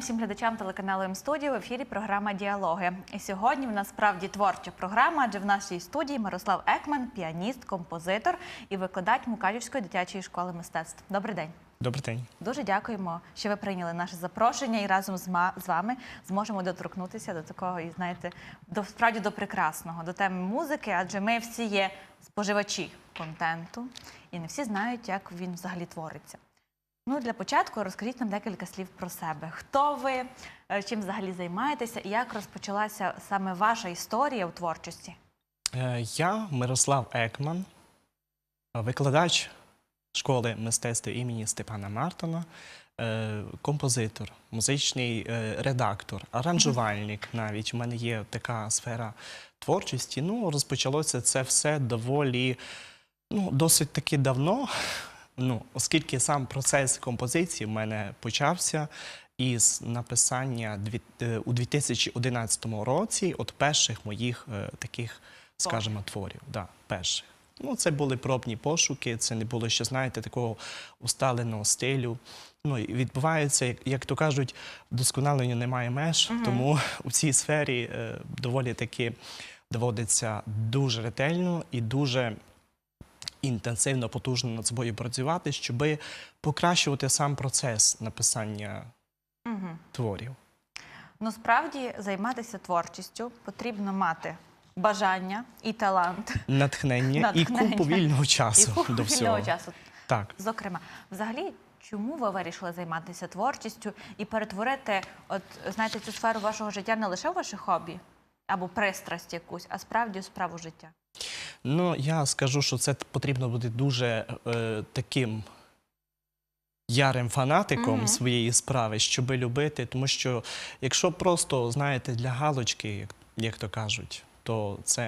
Всім глядачам телеканалу М-студіо. В ефірі програма Діалоги. І сьогодні в нас справді творча програма, адже в нашій студії Мирослав Екман, піаніст, композитор і викладач Мукачівської дитячої школи мистецтв. Добрий день. Добрий день. Дуже дякуємо, що ви прийняли наше запрошення і разом з вами зможемо доторкнутися до такого і знаєте, до справді до прекрасного, до теми музики, адже ми всі є споживачі контенту, і не всі знають, як він взагалі твориться. Ну, для початку розкажіть нам декілька слів про себе. Хто ви, е, чим взагалі займаєтеся, і як розпочалася саме ваша історія у творчості? Е, Я Мирослав Екман, викладач школи мистецтва імені Степана Мартона, е, композитор, музичний редактор, аранжувальник навіть. У мене є така сфера творчості. Ну, розпочалося це все доволі ну, досить таки давно. Ну, оскільки сам процес композиції в мене почався із написання е, у 2011 році, от перших моїх е, таких, скажімо, творів. Да, перших. Ну, це були пробні пошуки, це не було ще, знаєте, такого усталеного стилю. Ну, і відбувається, як, то кажуть, досконалення немає меж, тому у цій сфері е, доволі таки доводиться дуже ретельно і дуже інтенсивно, потужно над собою працювати, щоб покращувати сам процес написання Угу. творів. Ну, справді займатися творчістю потрібно мати бажання і талант, Натхнення, Натхнення. і купу вільного і часу купу до вільного часу. Так. Зокрема, взагалі, чому ви вирішили займатися творчістю і перетворити, от знаєте, цю сферу вашого життя не лише в ваше хобі або пристрасть якусь, а справді у справу життя? Ну, я скажу, що це потрібно бути дуже е, таким ярим фанатиком Мгм. своєї справи, щоби любити. Тому що якщо просто, знаєте, для галочки, як, як то кажуть, то це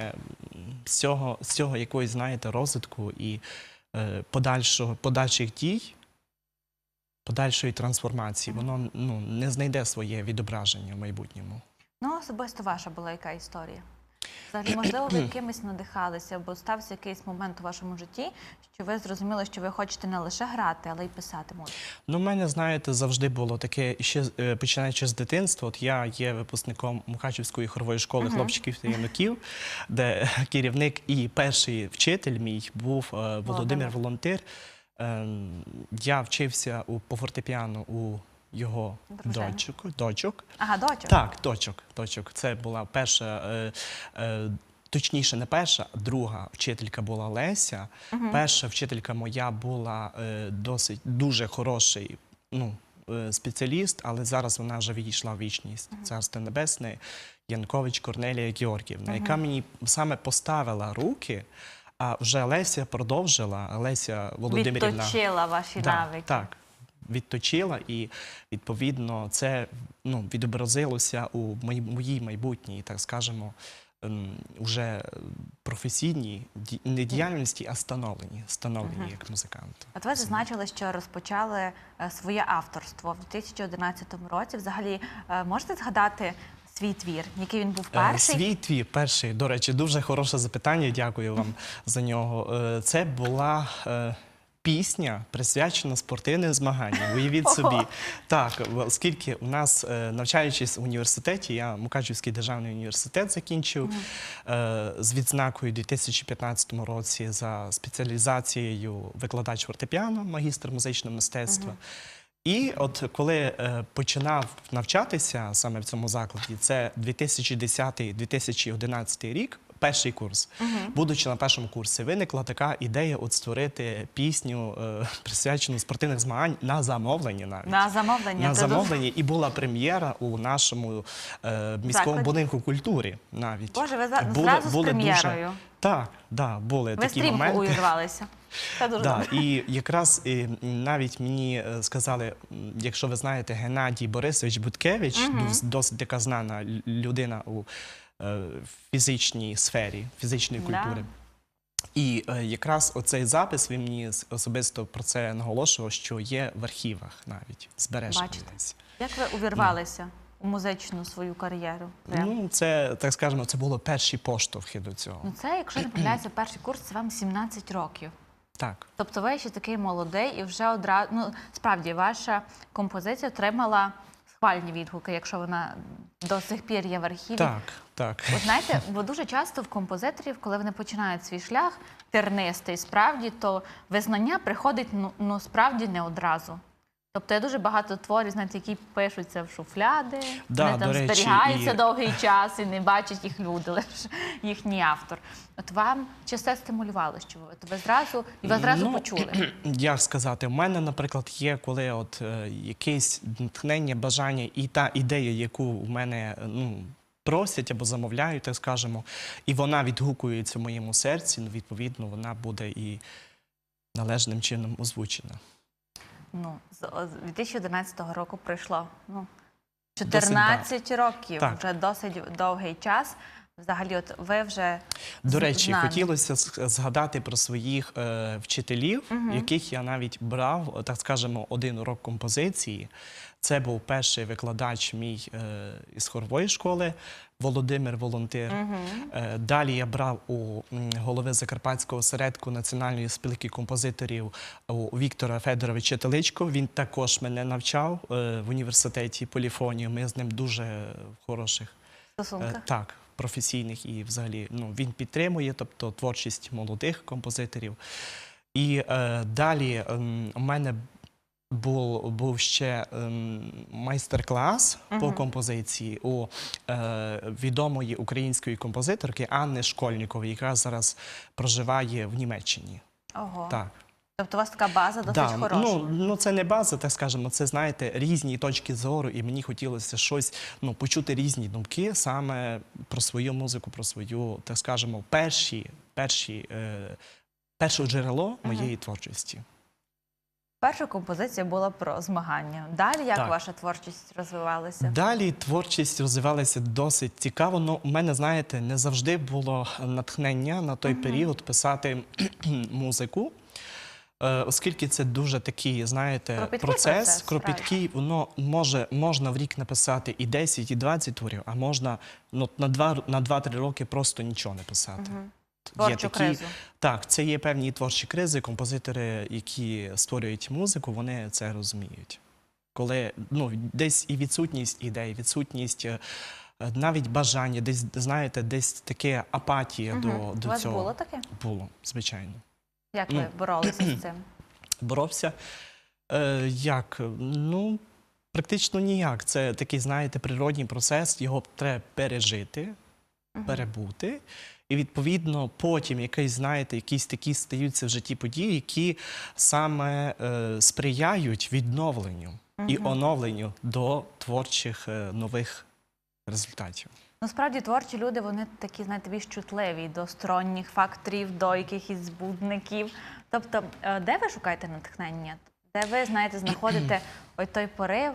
м, з цього, з цього якоїсь, знаєте, розвитку і е, подальшого, подальших дій, подальшої трансформації, воно ну, не знайде своє відображення в майбутньому. Ну, особисто ваша була яка історія? Взагалі, можливо, ви якимось надихалися, або стався якийсь момент у вашому житті, що ви зрозуміли, що ви хочете не лише грати, але й писати музику. Ну, в мене, знаєте, завжди було таке, ще е, починаючи з дитинства. От я є випускником Мукачівської хорової школи хлопчиків та юнаків, де керівник і перший вчитель мій був е, Володимир Володимир. Волонтир. Ем, Я вчився у, по фортепіано у його Дружини. дочок. дочок. Ага, дочок. Так, дочок, дочок. Це була перша, е, е, точніше, не перша, а друга вчителька була Леся. Перша вчителька моя була е, досить дуже хороший ну, е, спеціаліст, але зараз вона вже відійшла в вічність. Царство Небесне, Янкович Корнелія Георгіївна, яка мені саме поставила руки. А вже Леся продовжила, Леся Володимирівна. Відточила ваші Да, навики. Так, відточила, і відповідно це ну, відобразилося у моїй, моїй майбутній, так скажемо, ем, уже професійній не діяльності, а становленні, становленні як музиканта. От ви зазначили, що розпочали е, своє авторство в 2011 році. Взагалі, е, можете згадати свій твір, який він був Е, перший? Свій твій перший, до речі, дуже хороше запитання. Дякую вам за нього. Це була пісня, присвячена спортивним змаганням. Уявіть собі. Так, оскільки у нас, е, навчаючись в університеті, я Мукачівський державний університет закінчив е, з відзнакою у 2015 році за спеціалізацією викладач фортепіано, магістр музичного мистецтва. І от коли е, починав навчатися саме в цьому закладі, це 2010-2011 рік, перший курс. Будучи на першому курсі, виникла така ідея от створити пісню, е, присвячену спортивних змагань на замовлення навіть. На замовлення. На дуже- замовлення і була прем'єра у нашому е, міському Закладі? будинку культури. Навіть Боже, ви за- Були- зразу з були прем'єрою. Так, да, були Ви такі стрімко моменти. увірвалися. Це дуже Да, добре. і якраз е, навіть мені е, сказали, м, якщо ви знаєте, Геннадій Борисович Буткевич, дос- досить така знана лю- людина у е, фізичній сфері, фізичної культури. І е, якраз оцей запис він мені особисто про це наголошував, що є в архівах навіть збережений Бачите. Як ви увірвалися у музичну свою кар'єру? Ну, це так скажемо, це було перші поштовхи до цього. Ну, це, якщо не помиляюся, перший курс це вам 17 років. Так. Тобто ви ще такий молодий і вже одразу, ну справді ваша композиція отримала похвальні відгуки, якщо вона до сих пір є в архіві. Так, так. От знаєте, бо дуже часто в композиторів, коли вони починають свій шлях тернистий, справді, то визнання приходить ну, ну справді не одразу. Тобто є дуже багато творів, знаєте, які пишуться в шуфляди, Да, вони там речі, зберігаються і- довгий час і не бачать їх люди, лише їхній автор. От вам чи це стимулювало, що ви, от ви зразу і ви зразу Ну, почули? Як сказати, в мене, наприклад, є коли от е, якесь натхнення, бажання і та ідея, яку в мене ну, просять або замовляють, так скажемо, і вона відгукується в моєму серці, ну, відповідно, вона буде і належним чином озвучена. Ну, з 2011 року пройшло ну, Досить років, Так. вже досить довгий час. Взагалі, от ви вже До речі, знані. хотілося згадати про своїх е, вчителів, яких я навіть брав, так скажемо, один урок композиції. Це був перший викладач мій е, із хорової школи Володимир Волонтир. Е, далі я брав у голови Закарпатського осередку Національної спілки композиторів у Віктора Федоровича Теличко. Він також мене навчав е, в університеті поліфонію. Ми з ним дуже в хороших стосунках. Е, Так, професійних і взагалі ну, він підтримує, тобто творчість молодих композиторів. І е, далі ем, у мене був, був ще ем, майстер-клас по композиції у е, відомої української композиторки Анни Школьнікової, яка зараз проживає в Німеччині. Ого. Так. Тобто у вас така база досить Да, хороша. ну, ну це не база, так скажемо, це знаєте, різні точки зору, і мені хотілося щось ну, почути різні думки саме про свою музику, про свою, так скажемо, перші, перші, е, перше джерело моєї творчості. Перша композиція була про змагання. Далі як Так. ваша творчість розвивалася? Далі творчість розвивалася досить цікаво. Ну, у мене, знаєте, не завжди було натхнення на той період писати музику. Е, Оскільки це дуже такий, знаєте, Кропіткий процес, кропіткий, воно може можна в рік написати і 10, і 20 творів, а можна ну, на 2 на 2-3 роки просто нічого не писати. Творчу кризу. Так, це є певні творчі кризи. Композитори, які створюють музику, вони це розуміють. Коли ну, десь і відсутність ідей, відсутність е, навіть бажання, десь, знаєте, десь таке апатія до, Мгм. до У вас цього. було таке? Було, звичайно. Як Ну. ви боролися з цим? Боровся. Е, як? Ну, практично ніяк. Це такий, знаєте, природній процес, його треба пережити, перебути. І відповідно потім якийсь, знаєте, якісь такі стаються в житті події, які саме е, сприяють відновленню і оновленню до творчих е, нових результатів. Насправді творчі люди вони такі, знаєте, більш чутливі до сторонніх факторів, до якихось збудників. Тобто, е, де ви шукаєте натхнення? Де ви знаєте, знаходите ой той порив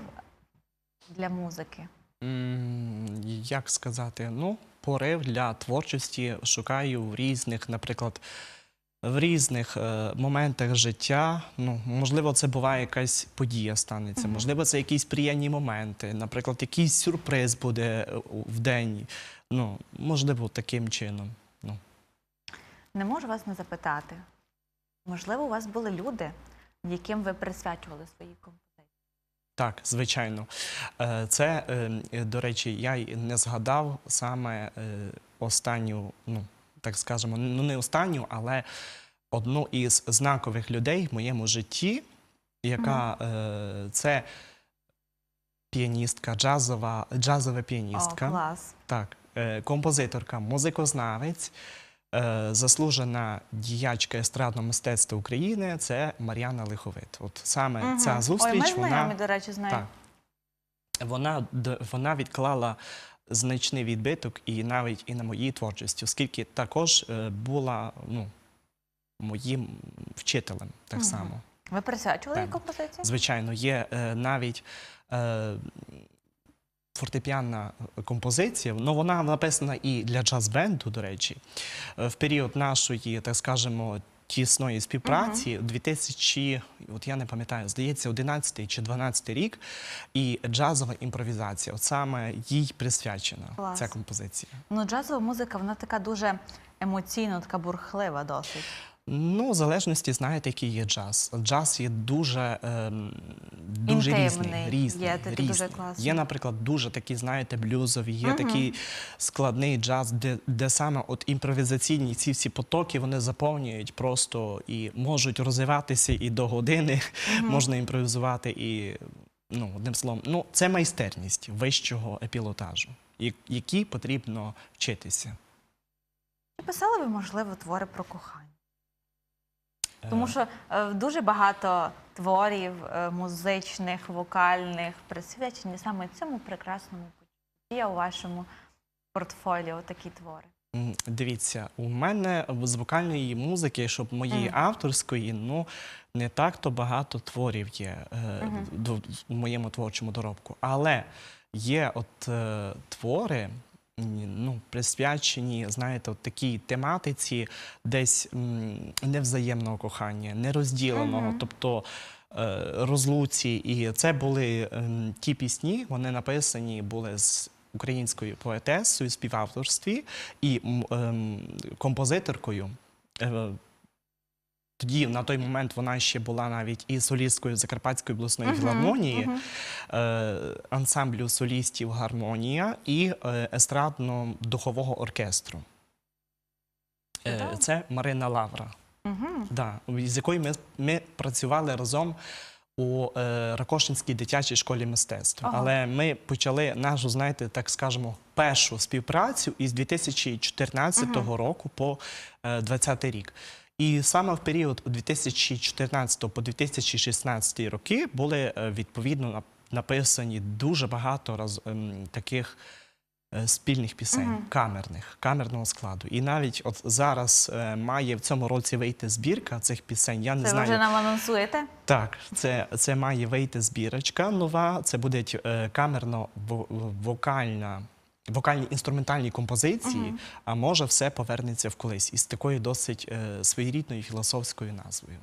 для музики? Як сказати, ну, порив для творчості шукаю в різних, наприклад, в різних е, моментах життя. Ну, можливо, це буває якась подія станеться, можливо, це якісь приємні моменти, наприклад, якийсь сюрприз буде е, в день. Ну, можливо, таким чином. Ну. Не можу вас не запитати. Можливо, у вас були люди, яким ви присвячували свої композиції? Так, звичайно. Е, Це, е, до речі, я й не згадав саме е, останню, ну так скажемо, ну не останню, але одну із знакових людей в моєму житті, яка це піаністка, джазова, джазова піаністка. О, клас. Так, композиторка, музикознавець, заслужена діячка естрадного мистецтва України це Мар'яна Лиховит. От саме Мгм. ця зустріч, Ой, ми вона, знайомі, до речі, з так, вона, вона відклала значний відбиток і навіть і на моїй творчості, оскільки також е, була ну, моїм вчителем так Мгм. само. Ви присвячували Так. композиції? Звичайно, є е, навіть е, фортепіанна композиція. Ну, вона написана і для джаз-бенду, до речі. Е, В період нашої, так скажемо, тісної співпраці, 2000, от я не пам'ятаю, здається, 11 чи 12 рік, і джазова імпровізація. От саме їй присвячена Клас. ця композиція. Ну, джазова музика, вона така дуже емоційна, така бурхлива досить. Ну, в залежності, знаєте, який є джаз. Джаз є дуже, ем, дуже різний. різний, є такий дуже Є, наприклад, дуже такі, знаєте, блюзові, є такий складний джаз, де, де саме от імпровізаційні ці всі потоки вони заповнюють просто і можуть розвиватися і до години можна імпровізувати, і ну, одним словом, ну, це майстерність вищого епілотажу, якій потрібно вчитися. Чи писали ви, можливо, твори про кохання? Тому Е, що е, дуже багато творів е, музичних, вокальних присвячені саме цьому прекрасному почуттю. Є у вашому портфоліо такі твори. М, Дивіться, у мене з вокальної музики, щоб моєї авторської, ну не так то багато творів є е, до- в моєму творчому доробку. Але є от е, твори, ну, присвячені, знаєте, от такій тематиці десь м, невзаємного кохання, нерозділеного, Мгм. тобто е, розлуці. І це були ем, ті пісні, вони написані були з українською поетесою, співавторстві і м, ем, композиторкою. Е, тоді на той момент вона ще була навіть і солісткою Закарпатської обласної філармонії, е, ансамблю солістів Гармонія і е, естрадно-духового оркестру. Е, Це Марина Лавра. Да, з якою ми, ми працювали разом у е, Ракошинській дитячій школі мистецтв. Ага. Але ми почали нашу, знаєте, так скажемо, першу співпрацю із 2014 року по е, 2020 рік. І саме в період у 2014 по 2016 роки були е, відповідно нап- написані дуже багато раз, ем, таких е, спільних пісень, Мгм. камерних, камерного складу. І навіть от зараз е, має в цьому році вийти збірка цих пісень. Я не Це знаю. вже нам анонсуєте? Так, це, це має вийти збірочка нова. Це буде камерно-вокальна. Вокальні інструментальні композиції, а може все повернеться в колись із такою досить е, своєрідною філософською назвою.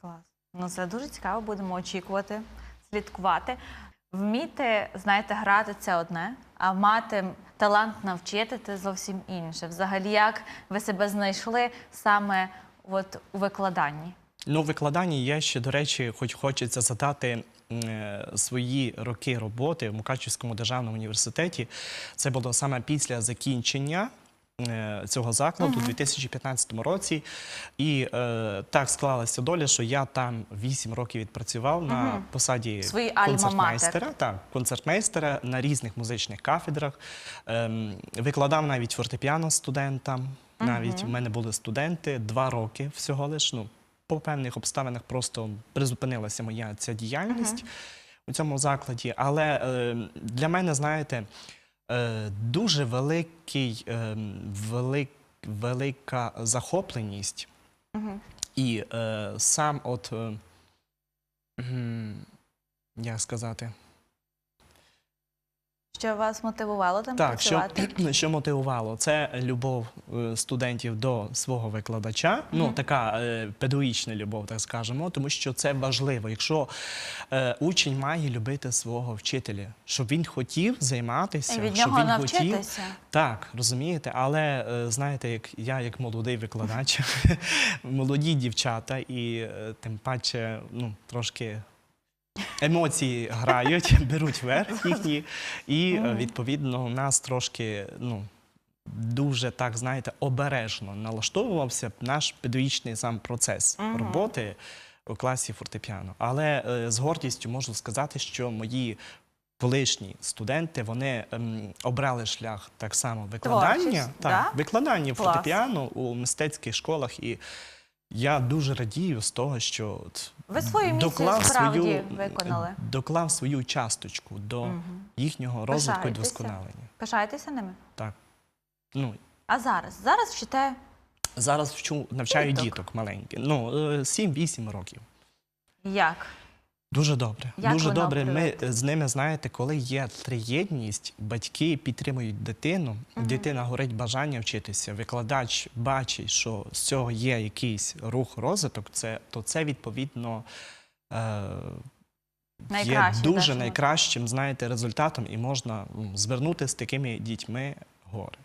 Клас. Ну це дуже цікаво, будемо очікувати, слідкувати. Вміти, знаєте, грати це одне, а мати талант навчити це зовсім інше. Взагалі, як ви себе знайшли саме от у викладанні? Ну, в викладанні я ще, до речі, хоч хочеться задати е, свої роки роботи в Мукачівському державному університеті. Це було саме після закінчення. е, Цього закладу у 2015 році, і е, так склалася доля, що я там 8 років відпрацював на посаді альма-матер. концертмейстера, так, концертмейстера на різних музичних кафедрах. Ем, викладав навіть фортепіано студентам. Навіть в мене були студенти два роки всього лиш. Ну, по певних обставинах просто призупинилася моя ця діяльність у цьому закладі. Але е, для мене, знаєте, е, дуже великий, е, велик, велика захопленість Угу. і е, сам от. Е, як сказати? Що вас мотивувало там Так, що, працювати? що мотивувало? Це любов е, студентів до свого викладача. Ну, така е, педагогічна любов, так скажемо, тому що це важливо. Якщо е, учень має любити свого вчителя, щоб він хотів займатися, І від щоб нього він хотів. Так, розумієте, але е, знаєте, як я, як молодий викладач, молоді дівчата, і е, тим паче, ну, трошки емоції грають, беруть верх їхні, і е, відповідно у нас трошки, ну. Дуже так, знаєте, обережно налаштовувався наш педагогічний сам процес роботи у класі фортепіано. Але е, з гордістю можу сказати, що мої колишні студенти вони ем, обрали шлях так само викладання, Творчість, так, да? викладання Клас. фортепіано у мистецьких школах. І я дуже радію з того, що от Ви свою місію доклав справді свою, виконали. доклав свою часточку до угу. їхнього розвитку і Пишаєтеся? Пишаєтеся ними? Так. Ну, А зараз? Зараз вчите зараз вчу, навчаю Діток. діток, маленьких. Ну, е, 7-8 років. як? Дуже добре. Як Дуже добре. Ми з ними, знаєте, коли є триєдність, батьки підтримують дитину, дитина горить бажання вчитися, викладач бачить, що з цього є якийсь рух, розвиток, це, то це відповідно. Е, Є дуже так, найкращим, знаєте, результатом, і можна звернути з такими дітьми гори.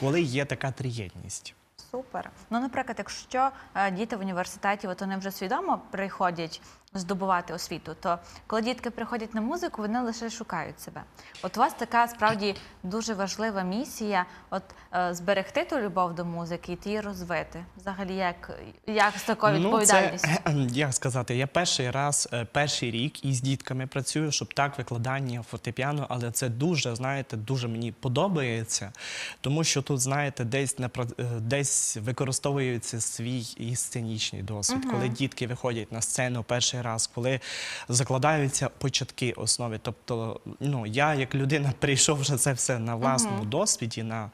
Коли є така триєдність. Супер. Ну, наприклад, якщо е, діти в університеті, от вони вже свідомо приходять здобувати освіту, то коли дітки приходять на музику, вони лише шукають себе. От у вас така справді дуже важлива місія: от е, зберегти ту любов до музики і її розвити. Взагалі, як, як з такою відповідальністю? Ну, це, як сказати, я перший раз, е, перший рік із дітками працюю, щоб так викладання фортепіано, але це дуже, знаєте, дуже мені подобається, тому що тут, знаєте, десь е, десь використовується свій і сценічний досвід, коли дітки виходять на сцену перший раз, коли закладаються початки основи. Тобто, ну я як людина прийшов вже це все на власному досвіді, на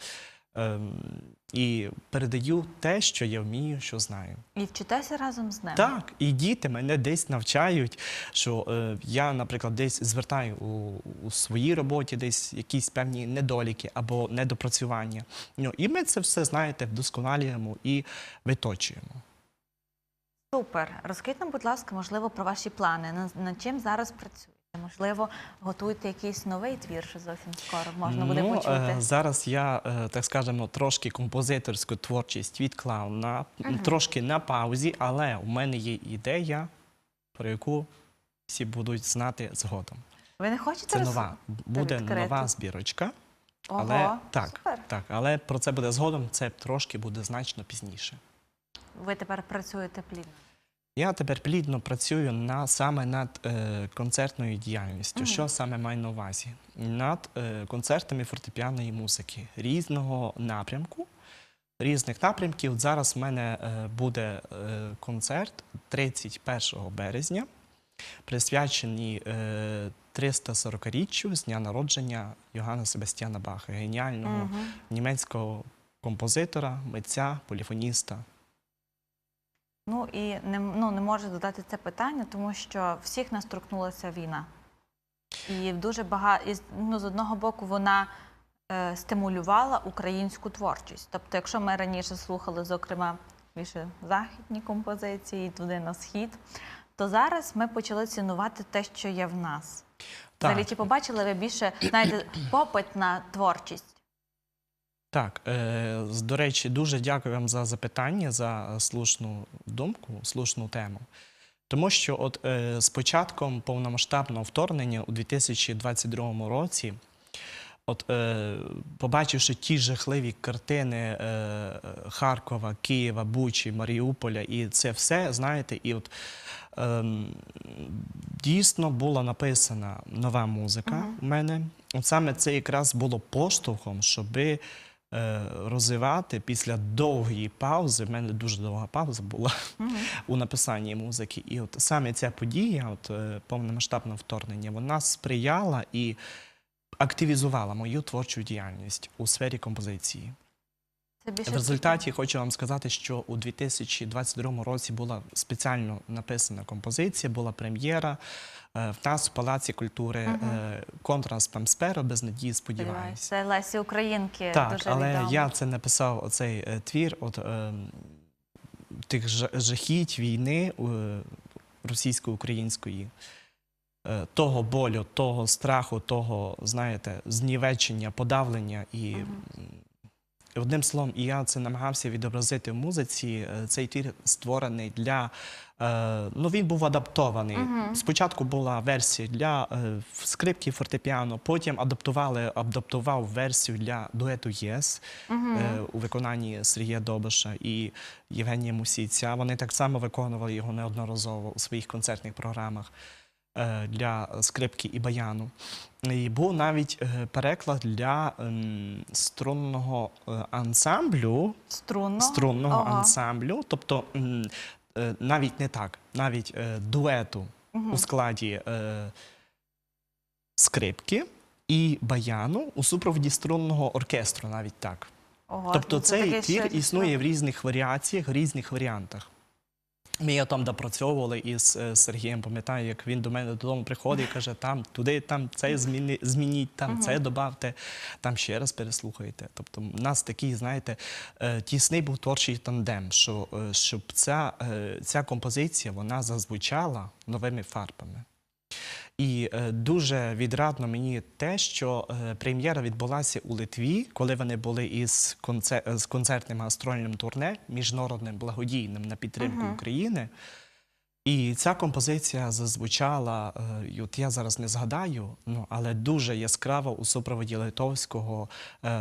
ем, і передаю те, що я вмію, що знаю. І вчитеся разом з ними. Так, і діти мене десь навчають, що е, я, наприклад, десь звертаю у, у своїй роботі десь якісь певні недоліки або недопрацювання. Ну, і ми це все, знаєте, вдосконалюємо і виточуємо. Супер. Розкажіть нам, будь ласка, можливо, про ваші плани. Над, над чим зараз працюєте? Можливо, готуєте якийсь новий твір, що зовсім скоро можна буде ну, почути. е, зараз я, е, так скажемо, трошки композиторську творчість відклав на трошки на паузі, але у мене є ідея, про яку всі будуть знати згодом. Ви не хочете Це роз- нова, буде відкрити? нова збірочка. Ого, Але так, супер. так, але про це буде згодом. Це трошки буде значно пізніше. Ви тепер працюєте плідно. Я тепер плідно працюю на саме над е, концертною діяльністю. Мгм. Що саме маю на увазі? Над е, концертами фортепіаної музики різного напрямку. Різних напрямків. От Зараз в мене е, буде е, концерт 31 березня, присвячений е, 340-річчю з дня народження Йоганна Себастьяна Баха, геніального Мгм. німецького композитора, митця, поліфоніста. Ну і не, ну, не можу додати це питання, тому що всіх нас торкнулася війна. І дуже багато, ну, з одного боку, вона е, стимулювала українську творчість. Тобто, якщо ми раніше слухали, зокрема, більше західні композиції, туди на схід, то зараз ми почали цінувати те, що є в нас. Взагалі, чи побачили ви більше, знаєте, попит на творчість? Так, е, до речі, дуже дякую вам за запитання, за слушну думку, слушну тему. Тому що от е, з початком повномасштабного вторгнення у 2022 році, от е, побачивши ті жахливі картини е, Харкова, Києва, Бучі, Маріуполя, і це все, знаєте, і от ем, дійсно була написана нова музика в мене. От саме це якраз було поштовхом, щоби розвивати після довгої паузи. В мене дуже довга пауза була у написанні музики. І от саме ця подія, от е, повномасштабне вторгнення, вона сприяла і активізувала мою творчу діяльність у сфері композиції. В результаті хочу вам сказати, що у 2022 році була спеціально написана композиція, була прем'єра. Е, В нас в Палаці культури е, контраст Памсперо без надії сподіваюся. Це Лесі Українки Так, дуже але відомо. я це написав оцей е, твір от е, тих жахіть війни е, російсько-української. Того болю, того страху, того, знаєте, знівечення, подавлення. І одним словом, і я це намагався відобразити в музиці. Е, Цей твір створений для. е, Ну, він був адаптований. Спочатку була версія для е, скрипки фортепіано, потім адаптували, адаптував версію для дуету ЄС у виконанні Сергія Добиша і Євгенія Мусійця. Вони так само виконували його неодноразово у своїх концертних програмах для скрипки і баяну. І був навіть е, переклад для ем, струнного е, ансамблю Струнно. струнного Ага. ансамблю, тобто е, навіть не так, навіть е, дуету у складі е, скрипки і баяну у супроводі струнного оркестру, навіть так. Ого, тобто ну, це цей твір існує ну, в різних варіаціях, в різних варіантах. Ми його там допрацьовували із е, Сергієм, пам'ятаю, як він до мене додому приходить і каже, там туди, там це зміни, змініть, там це додавте, там ще раз переслухайте. Тобто, у нас такий, знаєте, е, тісний був творчий тандем, що, е, щоб ця, ця композиція вона зазвучала новими фарбами. І е, дуже відрадно мені те, що е, прем'єра відбулася у Литві, коли вони були із концер- з концертним гастрольним турне міжнародним благодійним на підтримку України. І ця композиція зазвучала, е, і от я зараз не згадаю, ну але дуже яскраво у супроводі литовського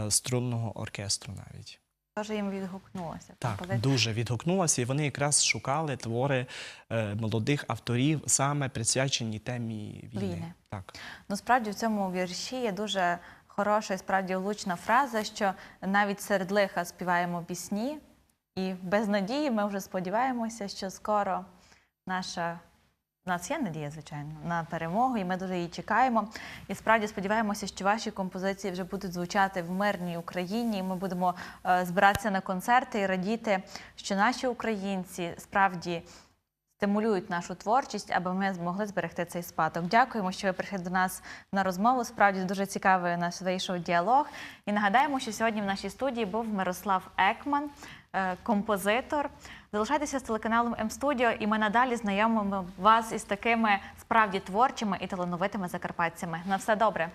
струнного оркестру навіть. Теж їм відгукнулося. Так, композиція. дуже відгукнулася, і вони якраз шукали твори е, молодих авторів, саме присвячені темі війни. Війни. Так. Ну, справді в цьому вірші є дуже хороша і справді влучна фраза, що навіть серед лиха співаємо пісні, і без надії ми вже сподіваємося, що скоро наша. У нас є надія, звичайно, на перемогу, і ми дуже її чекаємо. І справді сподіваємося, що ваші композиції вже будуть звучати в мирній Україні. І ми будемо е, збиратися на концерти і радіти, що наші українці справді стимулюють нашу творчість, аби ми змогли зберегти цей спадок. Дякуємо, що ви прийшли до нас на розмову. Справді дуже цікавий нас вийшов діалог. І нагадаємо, що сьогодні в нашій студії був Мирослав Екман, композитор. Залишайтеся з телеканалом М-студіо, і ми надалі знайомимо вас із такими справді творчими і талановитими закарпатцями. На все добре.